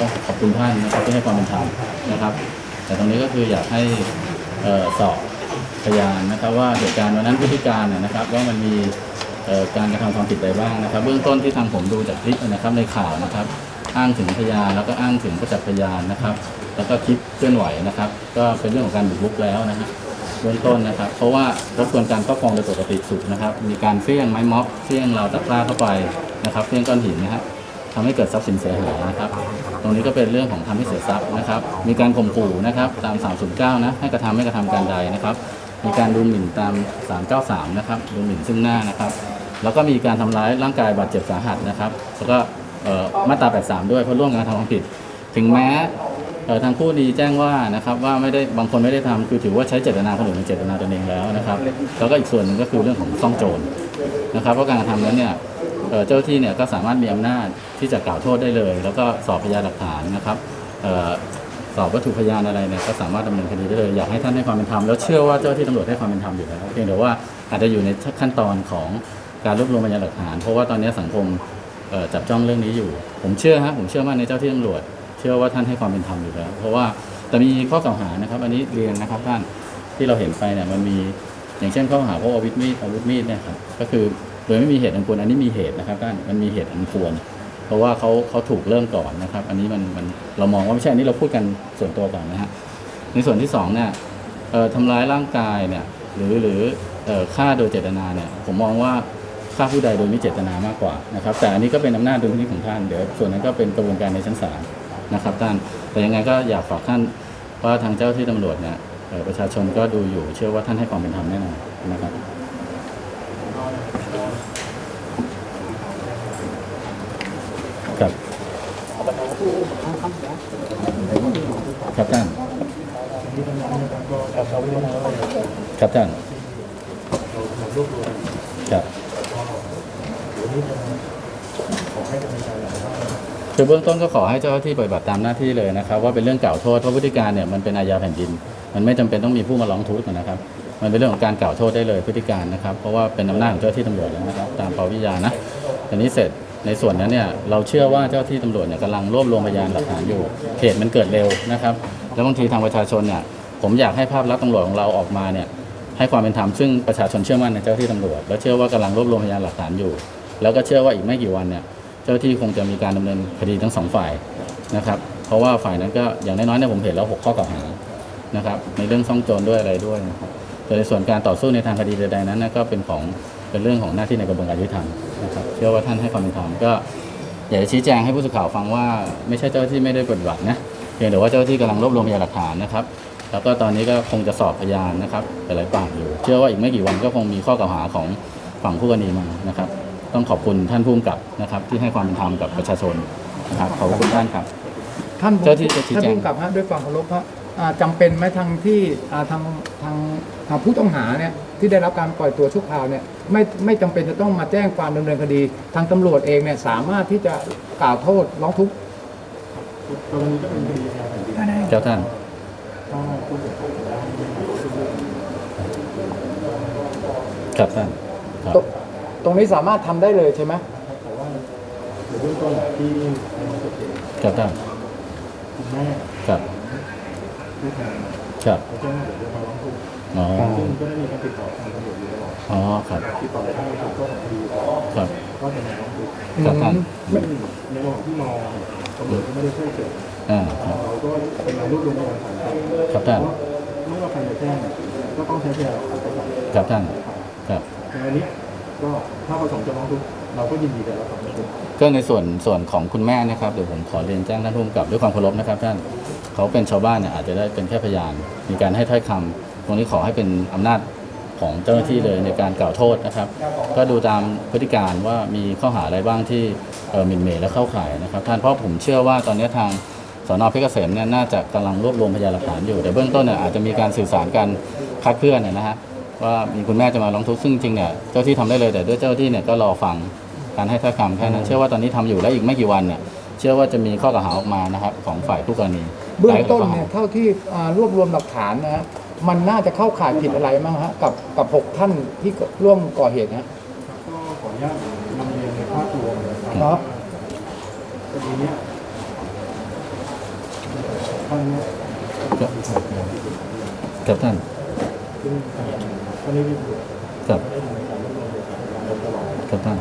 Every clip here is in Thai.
ก็ขอบคุณท่านนะครับที่ให้ความเป็นธรรมนะครับ แต่ตรงนี้ก็คืออยากให้ออสอบพยานนะครับว่าเหตุการณ์วันนั้นพฤติการนะครับว่ามันมีการกระทำความผิดใดบ้างนะครับ เบื้องต้นที่ทางผมดูจากคลิปนะครับในข่าวนะครับ อ้างถึงพยานแล้วก็อ้างถึงประจักษ์พยานนะครับ แล้วก็คลิปเคลื่อนไหวนะครับ ก็เป็นเรื่องของการบุกรุกแล้วนะฮะเบื้องต้นนะครับ เพราะว่ารบกวนการครอบครองโดยปกติสุดนะครับ มีการเฟี้ยงไม้ม็อบเฟี้ยงเราตะกร้าเข้าไปนะครับเฟี้ยงก้อนหินนะครับทำให้เกิดทรัพย์สินเสียหายนะครับ ตรงนี้ก็เป็นเรื่องของทำให้เสียทรัพย์นะครับ มีการข่มขู่นะครับตาม 309 นะให้กระทำให้กระทำการใดนะครับ มีการดูหมิ่นตาม 393 นะครับดูหมิ่นซึ่งหน้านะครับ แล้วก็มีการทำร้ายร่างกายบาดเจ็บสาหัสนะครับ แล้วก็มาตรา 83 ด้วยเพราะร่วมกันทำความผิด ถึงแม้ทางผู้ดีแจ้งว่านะครับว่าไม่ได้บางคนไม่ได้ทำคือถือว่าใช้เจตนาคนอื่นเป็นเจตนาตนเองแล้วนะครับ แล้วก็อีกส่วนหนึ่งก็คือเรื่องของซ่องโจรนะครับเพราะการกระทำนั้นเนี่ย เจ้าที่เนี่ยก็สามารถมีอำนาจที่จะกล่าวโทษได้เลย แล้วก็สอบพยานหลักฐานนะครับออสอบวัตถุพยานอะไรเนี่ยก็สามารถดำเนินคดีได้เลยอยากให้ท่านให้ความเป็นธรรมแล้วเชื่อว่าเจ้าที่ตำรวจให้ความเป็นธรรมอยู่แล้วเพียงแต่ว่าอาจจะอยู่ในขั้นตอนของการรวบรวมพยานหลักฐาน เพราะว่าตอนนี้สังคมจับจ้องเรื่องนี้อยู่ ผมเชื่อฮะผมเชื่อมั่นในเจ้าที่ตำรวจ เชื่อว่าท่านให้ความเป็นธรรมอยู่แล้ว เพราะว่าแต่มีข้อกล่าวหานะครับ อันนี้เรียนนะครับท่านที่เราเห็นไปเนี่ยมันมีอย่างเช่นข้อหาพวกอาวุธมีดอาวุธมีดเนี่ยครับก็คือ ดยไม่มีเหตุอันควรอันนี้มีเหตุนะครับท่านมันมีเหตุอันควร เพราะว่าเขาเขาถูกเริ่มก่อนนะครับ อันนี้มันมันเรามองว่าไม่ใช่อันนี้เราพูดกันส่วนตัวก่อนนะฮะในส่วนที่สองเนี่ยเอ่อทำร้ายร่างกายเนี่ยหรือหรือเอ่อฆ่าโดยเจตนาเนี่ยผมมองว่าฆ่าผู้ใดโดยไม่เจตนามากกว่านะครับ แต่อันนี้ก็เป็นอำนาจดุลพินิจของท่านเดี๋ยวส่วนนั้นก็เป็นกระบวนการในชั้นศาลนะครับท่านแต่ยังไงก็อยากฝากท่านว่าทางเจ้าที่ตำรวจเนี่ยประชาชนก็ดูอยู่เชื่อว่าท่านให้ความเป็นธรรมแน่นอนนะครับ ครับครับท่านครับท่านครับคือเบื้องต้นก็ขอให้เจ้าหน้าที่ปฏิบัติตามหน้าที่เลยนะครับ ว่าเป็นเรื่องกล่าวโทษเพราะพฤติการเนี่ยมันเป็นอาญาแผ่นดิน มันไม่จำเป็นต้องมีผู้มาร้องทุกข์นะครับ มันเป็นเรื่องของการกล่าวโทษได้เลยพฤติการนะครับ เพราะว่าเป็นอำนาจของเจ้าหน้าที่ตำรวจแล้วนะครับ ตามปวิยานะอันนี้เสร็จ ในส่วนนั้นเนี่ยเราเชื่อว่าเจ้าที่ตำรวจเนี่ยกำลังรวบรวมพยานหลักฐานอยู่เหตุมันเกิดเร็วนะครับ แล้วบางทีทางประชาชนเนี่ยผมอยากให้ภาพลักษณ์ตำรวจของเราออกมาเนี่ยให้ความเป็นธรรมซึ่งประชาชนเชื่อมั่นในเจ้าที่ตำรวจ และเชื่อว่ากำลังรวบรวมพยานหลักฐานอยู่ แล้วก็เชื่อว่าอีกไม่กี่วันเนี่ยเจ้าที่คงจะมีการดำเนินคดีทั้งสองฝ่ายนะครับเพราะว่าฝ่ายนั้นก็อย่างน้อยๆเนี่ยผมเห็นแล้วหกข้อกล่าวหานะครับในเรื่องซ่องโจรด้วยอะไรด้วยนะครับแต่ในส่วนการต่อสู้ในทางคดีใดๆนั้นก็เป็นของเป็นเรื่องของหน้าที่ในกระบวนการยุติธรรม นะครับเชื่อว่าท่านให้ความเป็นธรรมก็อยากจะชี้แจงให้ผู้สื่อข่าวฟังว่าไม่ใช่เจ้าหน้าที่ไม่ได้ปฏิบัตินะเพียงแต่ว่าเจ้าหน้าที่กำลังรวบรวมพยานหลักฐานนะครับ แล้วก็ตอนนี้ก็คงจะสอบพยานนะครับหลายๆปากอยู่ เชื่อว่าอีกไม่กี่วันก็คงมีข้อกล่าวหาของฝั่งผู้กรณีมานะครับ ต้องขอบคุณท่านผู้กำกับนะครับ ที่ให้ความเป็นธรรมกับประชาชนนะครับขอบคุณท่านครับ ท่านเจ้าที่จะชี้แจงท่านผู้กำกับฮะด้วยความเคารพฮะ อ่าจำเป็นไหมทางที่อ่าทางทางทางผู้ต้องหาเนี่ยที่ได้รับการปล่อยตัวชั่วคราวเนี่ยไม่ไม่จำเป็นจะต้องมาแจ้งความดำเนินคดี ทางตำรวจเองเนี่ยสามารถที่จะกล่าวโทษร้องทุกข์ได้ได้เจ้าท่านครับท่านครับตรงตรงนี้สามารถทำได้เลยใช่ไหมครับท่านครับ ครับอ๋ออ๋อครับครับครับท่านในระหว่างที่รอตำรวจก็ไม่ได้ช่วยเกิดอ่าครับเราก็เป็นการรวบรวมพยานหลักฐานครับท่านไม่ว่าใครจะแจ้งก็ต้องใช้พยานหลักฐานไปก่อนครับท่านครับในวันนี้ก็ถ้าประสงค์จะร้องทุกข์เราก็ยินดีจะรับฟังทุกข์ก็ในส่วนส่วนของคุณแม่นะครับเดี๋ยวผมขอเรียนแจ้งท่านผู้กำกับด้วยความเคารพนะครับท่าน เขาเป็นชาวบ้านเนี่ยอาจจะได้เป็นแค่พยานมีการให้ถ้อยคำตรงนี้ขอให้เป็นอำนาจของเจ้าหน้าที่เลยในการกล่าวโทษนะครับ ก็ดูตามพฤติการว่ามีข้อหาอะไรบ้างที่หมิ่นเหม่และเข้าข่ายนะครับท่านเพราะผมเชื่อว่าตอนนี้ทางสนเพชรเกษมเนี่ยน่าจะกำลังรวบรวมพยานหลักฐานอยู่แต่เบื้องต้นเนี่ยอาจจะมีการสื่อสารกันคาดเคลื่อนเนี่ยนะฮะว่ามีคุณแม่จะมาร้องทุกข์ซึ่งจริงเนี่ยเจ้าที่ทำได้เลยแต่ด้วยเจ้าที่เนี่ยก็รอฟังการให้ถ้อยคำแค่นั้นเชื่อว่าตอนนี้ทำอยู่และอีกไม่กี่วันเนี่ยเชื่อว่าจะมีข้อกล่าวหาออกมานะครับของฝ่ายผู้กรณี เบื้องต้นหลาเนี่ยข้อหาเท่าที่อ่ารวบรวมหลักฐานนะฮะมันน่าจะเข้าข่ายผิดอะไรบ้างฮะกับกับหกท่านที่ร่วมก่อเหตุนะก็ขออนุญาตนำเรียนในภาพรวมนะครับครับคดีเนี้ยท่านเนี่ยครับครับท่านซึ่งทางท่านนี้ที่ตำรวจครับได้ดำเนินการรวบรวมเอกสารมาโดยตลอดครับท่าน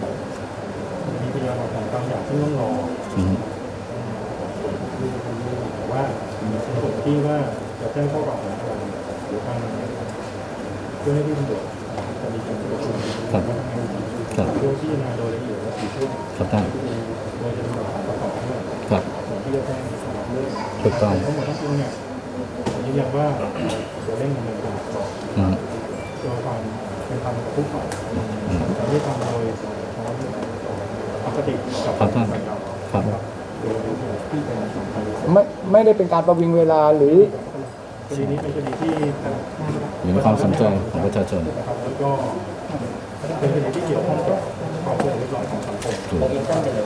มีพยานหลักฐานบางอย่างที่ต้องรอ อืม แต่ว่าในส่วน ที่ว่าจะแจ้งข้อกล่าวหาอะไรหรือทางเจ้าหน้าที่ตำรวจจะมีการประชุมครับครับเพื่อพิจารณาโดยละเอียดและถี่ถ้วนครับท่านโดยจะมีหลักฐานประกอบด้วยครับก่อนที่จะแจ้งสอบเรื่องถูกต้องทั้งหมดทั้งปวงเนี่ยยืนยันว่าจะเร่งดำเนินการต่อโดยความเป็นธรรมกับทุกฝ่ายจะไม่ทำโดยความปกติกับท่านฝ่ายเราครับ โดยที่เป็นสำคัญไม่ไม่ได้เป็นการประวิงเวลาหรือคดีนี้เป็นคดีที่อยู่ในความสนใจของประชาชนนะครับแล้วก็เป็นคดีที่เกี่ยวข้องกับความสงบเรียบร้อยของสังคมถูก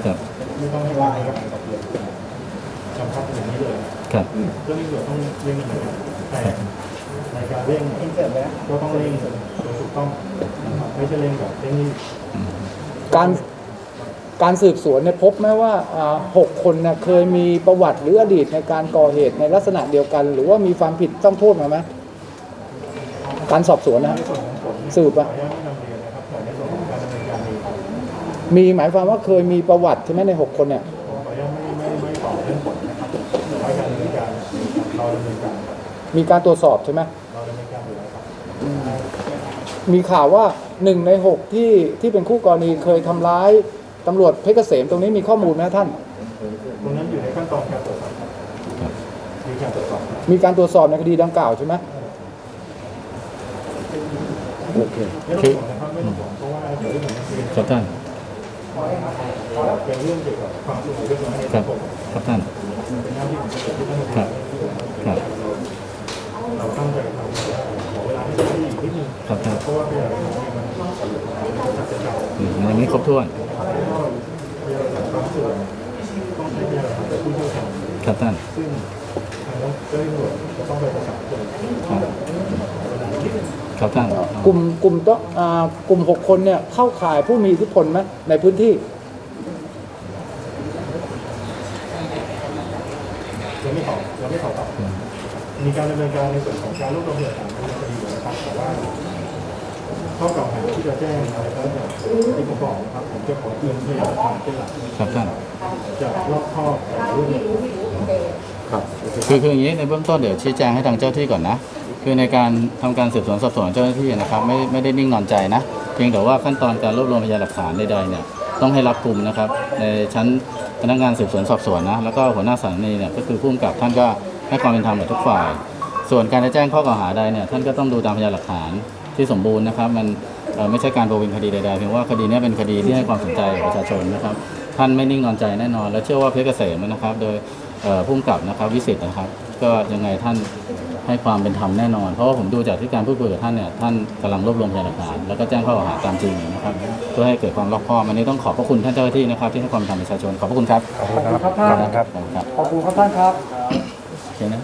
ครับไม่ต้องให้ว่าอะไรกับกับเรื่องจำพับอย่างนี้เลยครับเรื่องนี้เกี่ยวต้องเร่งดำเนินการแต่ในการเร่งก็ต้องเร่งโดยถูกต้องนะครับไม่ใช่เร่งแบบเร่งรีบการ การสืบสวนเนี่ยพบไหมว่าหกคนเนี่ยเคยมีประวัติหรืออดีตในการก่อเหตุในลักษณะเดียวกัน หรือว่ามีความผิดต้องโทษมาไหมการสอบสวนนะสืบอะอนุญาตไม่นำเรียนนะครับแต่ในส่วนของกามีหมายความว่าเคยมีประวัติใช่ไหมในหกคนเนี่ยมีการตรวจสอบใช่ไหมมีข่าวว่าหนึ่งในหกที่ที่เป็นคู่กรณีเคยทำร้าย ตำรวจเพชรเกษมตรงนี้มีข้อมูลไหมท่าน ตรงนั้นอยู่ในขั้นตอนการตรวจสอบครับครับมีการตรวจสอบครับมีการตรวจสอบในคดีดังกล่าวใช่ไหมโอเคไม่ต้องห่วงนะครับไม่ต้องห่วงเพราะว่าเดี๋ยวที่ผมจะเรียนครับท่านเป็นเรื่องเกี่ยวกับความสงบเรียบร้อยในครัสับงคมครับท่านมันเป็นหน้าที่ของตำรวจที่ต้องครับครับเราตั้งใจทำขอเวลาให้เจ้าหน้าที่อีกนิดนึงครับท่านเพราะว่าพยานหลักฐานเนี่ยมันจัดจะจับอืมอย่างนี้ครบถ้วน ครับท่านซึ่งทางเจ้าหน้าที่ตำรวจจะต้องไปประสานคนครับครับท่านกลุ่มกลุ่มต้องอ่ากลุ่มหกคนเนี่ยเข้าข่ายผู้มีอิทธิพลไหมในพื้นที่ยังไม่ตอบยังไม่ตอบครับมีการดำเนินการในส่วนของการรวบรวมพยานหลักฐานในคดีอยู่นะครับแต่ว่าข้อกล่าวหาที่จะแจ้งอะไรก็แล้วแต่ที่ผมบอกนะครับผมจะขอเตือนพยานหลักฐานเป็นหลักครับท่านจะรอบคอบแต่รวด เร็วครับคือคืออย่างนี้ในเบื้องต้นเดี๋ยวชี้แจงให้ทางเจ้าที่ก่อนนะ คือในการทำการสืบสวนสอบสวนเจ้าหน้าที่นะครับไม่ไม่ได้นิ่งนอนใจนะ เพียงแต่ว่าขั้นตอนการรวบรวมพยานหลักฐานใดๆเนี่ยต้องให้รับกลุ่มนะครับในชั้นพนักงานสืบสวนสอบสวนนะแล้วก็หัวหน้าสถานีเนี่ยก็คือผู้กำกับท่านก็ให้ความเป็นธรรมกับทุกฝ่าย ส่วนการจะแจ้งข้อกล่าวหาใดเนี่ยท่านก็ต้องดูตามพยานหลักฐานที่สมบูรณ์นะครับ มันเอ่อไม่ใช่การโบวินคดีใดๆเพียงว่าคดีเนี้เป็นคดีที่ให้ความสนใจกับประชาชนนะครับ ท่านไม่นิ่งนอนใจแน่นอน และเชื่อว่าเพชรเกษมนะครับ โดย ผู้กำกับนะครับวิสิตนะครับ ก็ยังไงท่านให้ความเป็นธรรมแน่นอน เพราะว่าผมดูจากที่การพูดคุยกับท่านเนี่ยท่านกำลังรวบรวมพยานหลักฐานแล้วก็แจ้งข้อกล่าวหาตามจริงนะครับเพื่อให้เกิดความรอบคอบอันนี้ต้องขอบพระคุณท่านเจ้าหน้าที่นะครับที่ให้ความเป็นธรรมประชาชนขอบพระคุณครับขอบคุณครับท่านครับขอบคุณครับขอบคุณครับท่านครับโอเคนะ